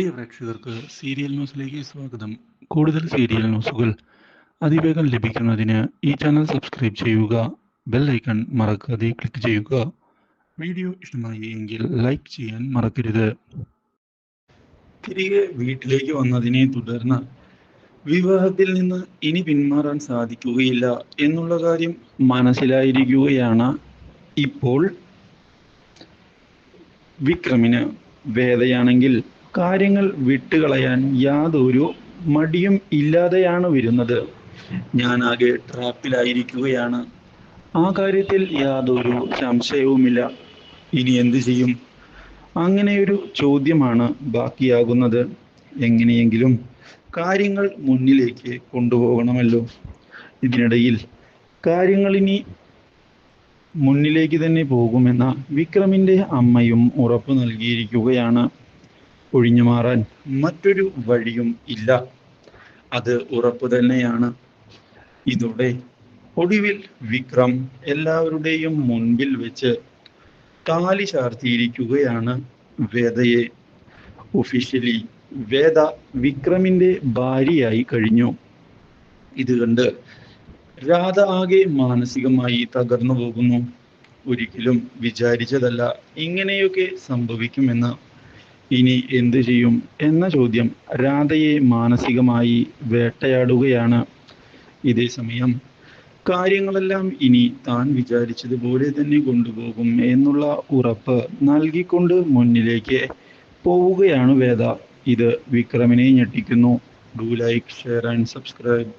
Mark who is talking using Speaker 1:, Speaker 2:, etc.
Speaker 1: പ്രിയ പ്രേക്ഷകർക്ക് സീരിയൽ ന്യൂസിലേക്ക് സ്വാഗതം. കൂടുതൽ സീരിയൽ ന്യൂസുകൾ അതിവേഗം ലഭിക്കുന്നതിന് ഈ ചാനൽ സബ്സ്ക്രൈബ് ചെയ്യുക ബെൽ ഐക്കൺ മറക്കാതെ ക്ലിക്ക് ചെയ്യുക. വീഡിയോ ഇഷ്ടമായി എങ്കിൽ ലൈക്ക് ചെയ്യാൻ മറക്കരുത്. തിരികെ വീട്ടിലേക്ക് വന്നതിനെ തുടർന്ന് വിവാഹത്തിൽ നിന്ന് ഇനി പിന്മാറാൻ സാധിക്കുകയില്ല എന്നുള്ള കാര്യം മനസ്സിലായിരിക്കുകയാണ് ഇപ്പോൾ വിക്രമിന് വേദയാണെങ്കിൽ കാര്യങ്ങൾ വിട്ടുകളയാൻ യാതൊരു മടിയും ഇല്ലാതെയാണ് വരുന്നത്. ഞാൻ ആകെ ട്രാപ്പിലായിരിക്കുകയാണ്. ആ കാര്യത്തിൽ യാതൊരു സംശയവുമില്ല. ഇനി എന്തു ചെയ്യും? അങ്ങനെയൊരു ചോദ്യമാണ് ബാക്കിയാകുന്നത്. എങ്ങനെയെങ്കിലും കാര്യങ്ങൾ മുന്നിലേക്ക് കൊണ്ടുപോകണമല്ലോ. ഇതിനിടയിൽ കാര്യങ്ങൾ ഇനി മുന്നിലേക്ക് തന്നെ പോകുമെന്ന വിക്രമിന്റെ അമ്മയും ഉറപ്പു നൽകിയിരിക്കുകയാണ്. ഒഴിഞ്ഞു മാറാൻ. മറ്റൊരു വഴിയും ഇല്ല. അത് ഉറപ്പു തന്നെയാണ്. ഇതോടെ ഒടുവിൽ വിക്രം എല്ലാവരുടെയും മുൻപിൽ വെച്ച് കാലി ചാർത്തിയിരിക്കുകയാണ് വേദയെ. ഒഫീഷ്യലി വേദ വിക്രമിന്റെ ഭാര്യയായി കഴിഞ്ഞു. ഇത് കണ്ട് രാധ ആകെ മാനസികമായി തകർന്നു പോകുന്നു. ഒരിക്കലും വിചാരിച്ചതല്ല ഇങ്ങനെയൊക്കെ സംഭവിക്കുമെന്ന് ഇനി എന്തു ചെയ്യും എന്ന ചോദ്യം രാധയെ മാനസികമായി വേട്ടയാടുകയാണ് ഇതേ സമയം. കാര്യങ്ങളെല്ലാം ഇനി താൻ വിചാരിച്ചതുപോലെ തന്നെ കൊണ്ടുപോകും എന്നുള്ള ഉറപ്പ് നൽകിക്കൊണ്ട് മുന്നിലേക്ക് പോവുകയാണ് വേദ. ഇത് വിക്രമിനെ ഞെട്ടിക്കുന്നു. Do like share and subscribe